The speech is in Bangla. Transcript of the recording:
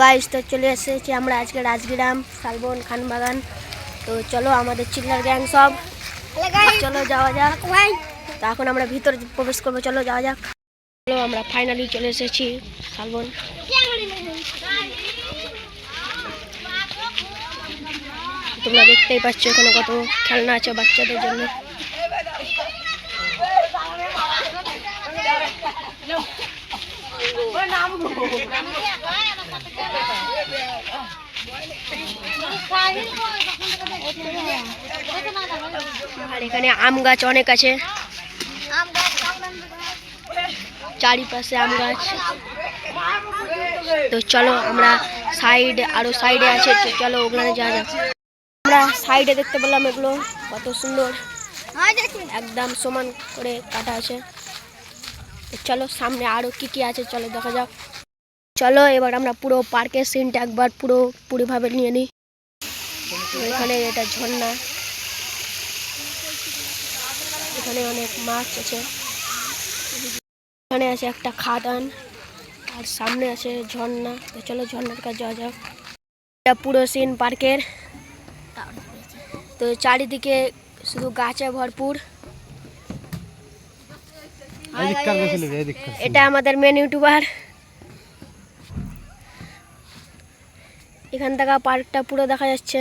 গাইস তো চলে এসেছি আমরা আজকে রাজগ্রাম শালবন খানবাগান। তো চলো আমাদের চিল্লার গ্যাং সব। চলো যাওয়া যাক। তো এখন আমরা ভিতরে প্রবেশ করব চলো যাওয়া যাক। চলো আমরা ফাইনালি চলে এসেছি শালবন। তোমরা দেখতেই পাচ্ছ এখানে কত খেলনা আছে বাচ্চাদের জন্য। আর এখানে আম গাছ অনেক আছে। চারিপাশে আম গাছ। তো চলো আমরা সাইড আরও সাইডে আছে, তো চলো ওখানে যাওয়া যাক। আমরা সাইডে দেখতে পেলাম এগুলো, কত সুন্দর। একদম সমান করে কাটা আছে। চলো সামনে আরও কি কি আছে, চলো দেখা যাক। চলো এবার আমরা পুরো পার্কের সিনটা একবার পুরো, পুরোভাবে নিয়ে নিই। এখানে এটা ঝর্ণা। এখানে অনেক মাছ আছে। এখানে আছে একটা খাদান আর সামনে আছে ঝর্ণা। তো চলো ঝর্ণার কাছে যাওয়া যাক। এটা পুরো সিন পার্কের। তো চারিদিকে শুধু গাছে ভরপুর। এটা আমাদের মেন ইউটিউবার এখান থেকে পার্কটা পুরো দেখা যাচ্ছে।